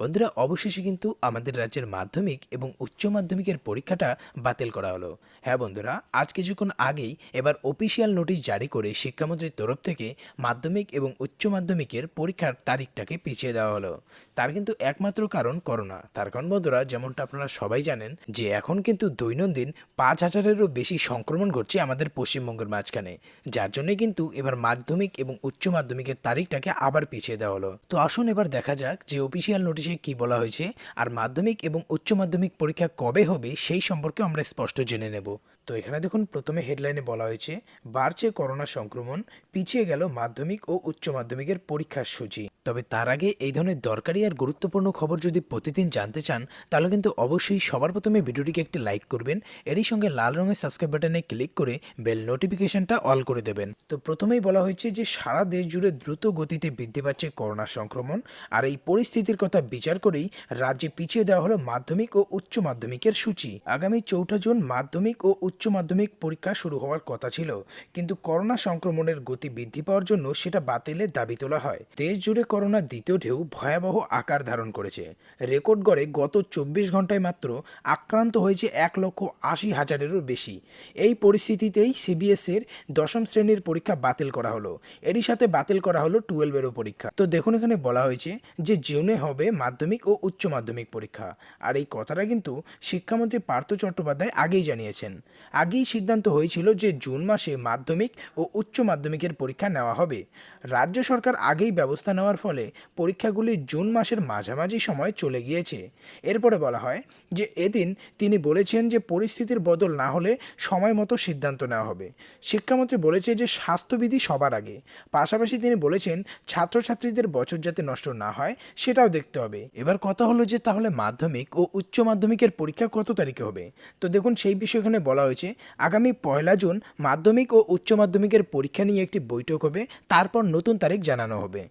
বন্ধুরা, অবশেষে কিন্তু আমাদের রাজ্যের মাধ্যমিক এবং উচ্চ মাধ্যমিকের পরীক্ষাটা বাতিল করা হলো। হ্যাঁ বন্ধুরা আজ কিছুক্ষণ আগেই এবার অফিসিয়াল নোটিশ জারি করে শিক্ষামন্ত্রীর তরফ থেকে মাধ্যমিক এবং উচ্চ মাধ্যমিকের পরীক্ষার তারিখটাকে পিছিয়ে দেওয়া হলো। তার কিন্তু একমাত্র কারণ করোনা। তার কারণ বন্ধুরা, যেমনটা আপনারা সবাই জানেন, যে এখন কিন্তু দৈনন্দিন পাঁচ হাজারেরও বেশি সংক্রমণ ঘটছে আমাদের পশ্চিমবঙ্গের মাঝখানে। যার জন্য কিন্তু এবার মাধ্যমিক এবং উচ্চ মাধ্যমিকের তারিখটাকে আবার পিছিয়ে দেওয়া হলো। তো আসুন এবার দেখা যাক যে অফিসিয়াল নোটিশে কি বলা হয়েছে, আর মাধ্যমিক এবং উচ্চ মাধ্যমিক পরীক্ষা কবে হবে সেই সম্পর্কে আমরা স্পষ্ট জেনে নেব। তো এখানে দেখুন, প্রথমে হেডলাইনে বলা হয়েছে, বাড়ছে করোনা সংক্রমণ, পিছিয়ে গেল মাধ্যমিক ও উচ্চ মাধ্যমিকের পরীক্ষার সূচি। তবে তার আগে এই ধরনের দরকারি আর গুরুত্বপূর্ণ খবর যদি প্রতিদিন জানতে চান, তাহলে কিন্তু অবশ্যই সবার প্রথমে ভিডিওটিকে একটি লাইক করবেন, এরই সঙ্গে লাল রঙের সাবস্ক্রাইব বাটনে ক্লিক করে বেল নোটিফিকেশনটা অল করে দেবেন। তো প্রথমেই বলা হয়েছে যে সারা দেশ জুড়ে দ্রুত গতিতে বৃদ্ধি পাচ্ছে করোনা সংক্রমণ, আর এই পরিস্থিতির কথা বিচার করেই রাজ্যে পিছিয়ে দেওয়া হলো মাধ্যমিক ও উচ্চ মাধ্যমিকের সূচি। আগামী চৌঠা জুন মাধ্যমিক ও উচ্চ মাধ্যমিক পরীক্ষা শুরু হওয়ার কথা ছিল। কিন্তু করোনা সংক্রমণের গতি বৃদ্ধি পাওয়ার জন্য সেটা বাতিলের দাবি তোলা হয়। দেশ জুড়ে করোনার দ্বিতীয় ঢেউ ভয়াবহ আকার ধারণ করেছে। রেকর্ড গড়ে গত চব্বিশ ঘন্টায় মাত্র আক্রান্ত হয়েছে এক লক্ষ আশি হাজারেরও বেশি। এই পরিস্থিতিতেই সিবিএসএর দশম শ্রেণির পরীক্ষা বাতিল করা হলো। এরই সাথে বাতিল করা হলো টুয়েলভেরও পরীক্ষা। তো দেখুন এখানে বলা হয়েছে যে জুনে হবে মাধ্যমিক ও উচ্চ মাধ্যমিক পরীক্ষা। আর এই কথাটা কিন্তু শিক্ষামন্ত্রী পার্থ চট্টোপাধ্যায় আগেই জানিয়েছেন। আগেই সিদ্ধান্ত হয়েছিল যে জুন মাসে মাধ্যমিক ও উচ্চ মাধ্যমিকের পরীক্ষা নেওয়া হবে। রাজ্য সরকার আগেই ব্যবস্থা নেওয়ার ফলে পরীক্ষাগুলি জুন মাসের মাঝামাঝি সময় চলে গিয়েছে। এরপরে বলা হয় যে এদিন তিনি বলেছেন যে পরিস্থিতির বদল না হলে সময় মতো সিদ্ধান্ত নেওয়া হবে। শিক্ষামন্ত্রী বলেছে যে স্বাস্থ্যবিধি সবার আগে। পাশাপাশি তিনি বলেছেন, ছাত্রছাত্রীদের বছর যাতে নষ্ট না হয়, সেটাও দেখতে হবে। এবার কথা হলো যে তাহলে মাধ্যমিক ও উচ্চ মাধ্যমিকের পরীক্ষা কত তারিখে হবে? তো দেখুন, সেই বিষয়ে এখানে বলা হয়েছে, আগামী পয়লা জুন মাধ্যমিক ও উচ্চ মাধ্যমিকের পরীক্ষা নিয়ে একটি বৈঠক হবে, তারপর নতুন তারিখ জানানো হবে।